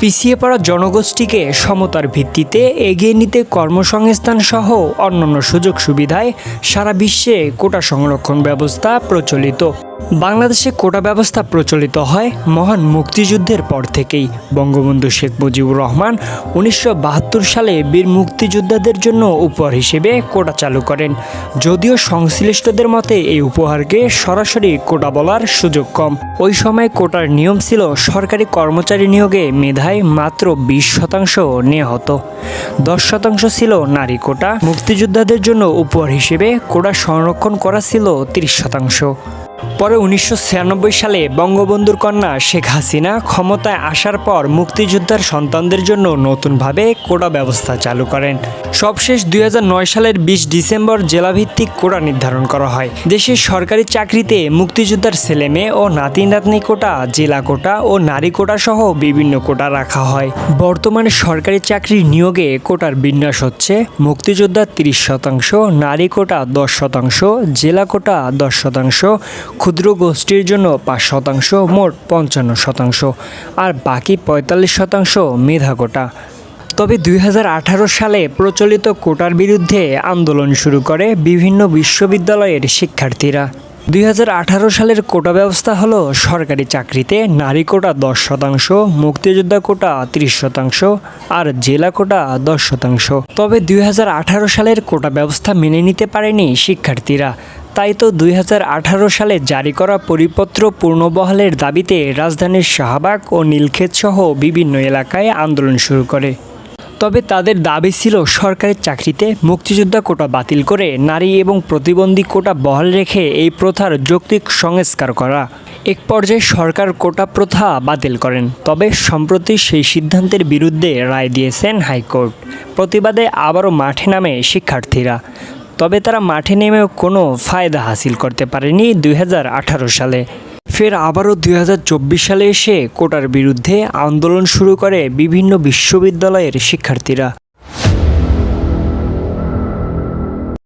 পিছিয়ে পড়া জনগোষ্ঠীকে সমতার ভিত্তিতে এগিয়ে নিতে কর্মসংস্থান সহ অন্যান্য সুযোগ সুবিধায় সারা বিশ্বে কোটা সংরক্ষণ ব্যবস্থা প্রচলিত। বাংলাদেশে কোটা ব্যবস্থা প্রচলিত হয় মহান মুক্তিযুদ্ধের পর থেকেই। বঙ্গবন্ধু শেখ মুজিবুর রহমান উনিশশো বাহাত্তর সালে বীর মুক্তিযোদ্ধাদের জন্য উপহার হিসেবে কোটা চালু করেন। যদিও সংশ্লিষ্টদের মতে এই উপহারকে সরাসরি কোটা বলার সুযোগ কম। ওই সময় কোটার নিয়ম ছিল সরকারি কর্মচারী নিয়োগে মেধায় মাত্র বিশ শতাংশ নেওয়া হতো দশ শতাংশ ছিল নারী কোটা। মুক্তিযোদ্ধাদের জন্য উপহার হিসেবে কোটা সংরক্ষণ করা ছিল তিরিশ শতাংশ। পরে উনিশশো ছিয়ানব্বই সালে বঙ্গবন্ধুর কন্যা শেখ হাসিনা ক্ষমতায় আসার পর মুক্তিযোদ্ধার সন্তানদের জন্য নতুনভাবে কোটা ব্যবস্থা চালু করেন। সবশেষ দুই হাজার নয় সালের বিশ ডিসেম্বর জেলাভিত্তিক কোটা নির্ধারণ করা হয়। দেশের সরকারি চাকরিতে মুক্তিযোদ্ধার ছেলেমেয়ে ও নাতি নাতনি কোটা, জেলা কোটা ও নারী কোটা সহ বিভিন্ন কোটা রাখা হয়। বর্তমানে সরকারি চাকরির নিয়োগে কোটার বিন্যাস হচ্ছে মুক্তিযোদ্ধা তিরিশ শতাংশ, নারী কোটা দশ শতাংশ, জেলা কোটা দশ শতাংশ ক্ষুদ্র গোষ্ঠীর জন্য পাঁচ শতাংশ, মোট পঞ্চান্ন শতাংশ, আর বাকি পঁয়তাল্লিশ শতাংশ মেধা কোটা। তবে দুই হাজার আঠারো সালে প্রচলিত কোটার বিরুদ্ধে আন্দোলন শুরু করে বিভিন্ন বিশ্ববিদ্যালয়ের শিক্ষার্থীরা। দুই হাজার আঠারো সালের কোটা ব্যবস্থা হলো সরকারি চাকরিতে নারী কোটা দশ শতাংশ, মুক্তিযোদ্ধা কোটা তিরিশ শতাংশ, আর জেলা কোটা দশ শতাংশ। তবে দুই হাজার আঠারো সালের কোটা ব্যবস্থা মেনে নিতে পারেনি শিক্ষার্থীরা। তাই তো দুই হাজার আঠারো সালে জারি করা পরিপত্র পূর্ণবহালের দাবিতে রাজধানীর শাহবাগ ও নীলক্ষেত সহ বিভিন্ন এলাকায় আন্দোলন শুরু করে। তবে তাদের দাবি ছিল সরকারি চাকরিতে মুক্তিযোদ্ধা কোটা বাতিল করে নারী এবং প্রতিবন্ধী কোটা বহাল রেখে এই প্রথার যৌক্তিক সংস্কার করা। এক পর্যায়ে সরকার কোটা প্রথা বাতিল করেন, তবে সম্প্রতি সেই সিদ্ধান্তের বিরুদ্ধে রায় দিয়েছেন হাইকোর্ট। প্রতিবাদে আবারও মাঠে নামে শিক্ষার্থীরা। তবে তারা মাঠে নেমেও কোনো ফায়দা হাসিল করতে পারেনি দুই হাজার আঠারো সালে। ফের আবারও দুই হাজার চব্বিশ সালে এসে কোটার বিরুদ্ধে আন্দোলন শুরু করে বিভিন্ন বিশ্ববিদ্যালয়ের শিক্ষার্থীরা।